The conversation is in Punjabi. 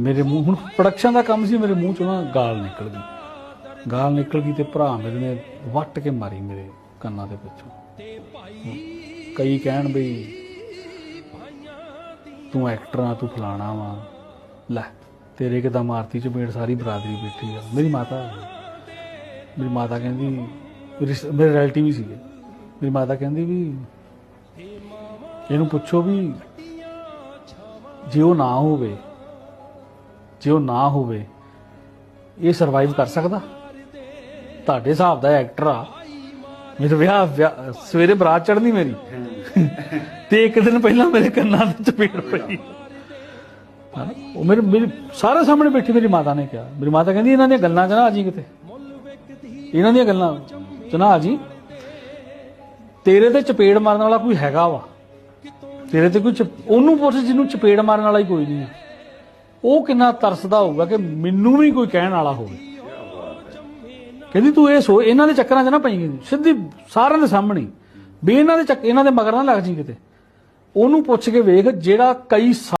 ਮੇਰੇ ਮੂੰਹ ਹੁਣ ਪ੍ਰੋਡਕਸ਼ਨ ਦਾ ਕੰਮ ਸੀ, ਮੇਰੇ ਮੂੰਹ ਚੋਂ ਨਾ ਗਾਲ ਨਿਕਲ ਗਈ। ਗਾਲ ਨਿਕਲ ਗਈ ਤੇ ਭਰਾ ਮੇਰੇ ਨੇ ਵੱਟ ਕੇ ਮਾਰੀ ਮੇਰੇ ਕੰਨਾਂ ਦੇ ਪਿੱਛੋਂ। ਕਈ ਕਹਿਣ ਬਈ, ਤੂੰ ਐਕਟਰ ਆ, ਤੂੰ ਫਲਾਣਾ ਵਾ। ਲੈ, ਤੇਰੇ ਕਿਦਾਂ ਮਾਰਤੀ 'ਚ ਮੇੜ ਸਾਰੀ ਬਰਾਦਰੀ ਬੈਠੀ ਆ। ਮੇਰੀ ਮਾਤਾ ਮੇਰੀ ਮਾਤਾ ਕਹਿੰਦੀ, ਰਿਸ਼- ਮੇਰੇ ਰਿਲੇਟਿਵ ਹੀ ਸੀਗੇ। ਮੇਰੀ ਮਾਤਾ ਕਹਿੰਦੀ ਵੀ, ਇਹਨੂੰ ਪੁੱਛੋ ਵੀ ਜੇ ਉਹ ਨਾ ਹੋਵੇ ਜੇ ਉਹ ਨਾ ਹੋਵੇ, ਇਹ ਸਰਵਾਈਵ ਕਰ ਸਕਦਾ? ਤੁਹਾਡੇ ਹਿਸਾਬ ਦਾ ਐਕਟਰ ਆ। ਮੇਰੇ ਵਿਆਹ ਸਵੇਰੇ ਬਰਾਤ ਚੜਨੀ ਮੇਰੀ। ਤੇ ਇੱਕ ਦਿਨ ਪਹਿਲਾਂ ਮੇਰੇ ਕੰਨਾਂ ਤੇ ਚਪੇੜ ਪਈ। ਉਹ ਮੇਰੇ ਮੇਰੇ ਸਾਰੇ ਸਾਹਮਣੇ ਬੈਠੀ ਮੇਰੀ ਮਾਤਾ ਨੇ ਕਿਹਾ। ਮੇਰੀ ਮਾਤਾ ਕਹਿੰਦੀ, ਇਹਨਾਂ ਦੀਆਂ ਗੱਲਾਂ ਚ ਨਾ ਆ ਜੀ ਕਿਤੇ। ਇਹਨਾਂ ਦੀਆਂ ਗੱਲਾਂ ਚ ਨਾ ਆ ਜੀ। ਤੇਰੇ ਤੇ ਚਪੇੜ ਮਾਰਨ ਵਾਲਾ ਕੋਈ ਹੈਗਾ ਵਾ। ਤੇਰੇ ਤੇ ਕੋਈ ਚਪ- ਉਹਨੂੰ ਪੁੱਛ ਜਿਹਨੂੰ ਚਪੇੜ ਮਾਰਨ ਵਾਲਾ ਹੀ ਕੋਈ ਨਹੀਂ ਆ ਉਹ ਕਿੰਨਾ ਤਰਸਦਾ ਹੋਊਗਾ ਕਿ ਮੈਨੂੰ ਵੀ ਕੋਈ ਕਹਿਣ ਵਾਲਾ ਹੋਵੇ। ਕਹਿੰਦੀ ਤੂੰ ਇਹ ਸੋ ਇਹਨਾਂ ਦੇ ਚੱਕਰਾਂ 'ਚ ਨਾ ਪਈ ਸਿੱਧੀ ਸਾਰਿਆਂ ਦੇ ਸਾਹਮਣੇ। ਵੀ ਇਹਨਾਂ ਦੇ ਚੱਕ, ਇਹਨਾਂ ਦੇ ਮਗਰ ਨਾ ਲੱਗ ਜੀ ਕਿਤੇ। ਉਹਨੂੰ ਪੁੱਛ ਕੇ ਵੇਖ ਜਿਹੜਾ ਕਈ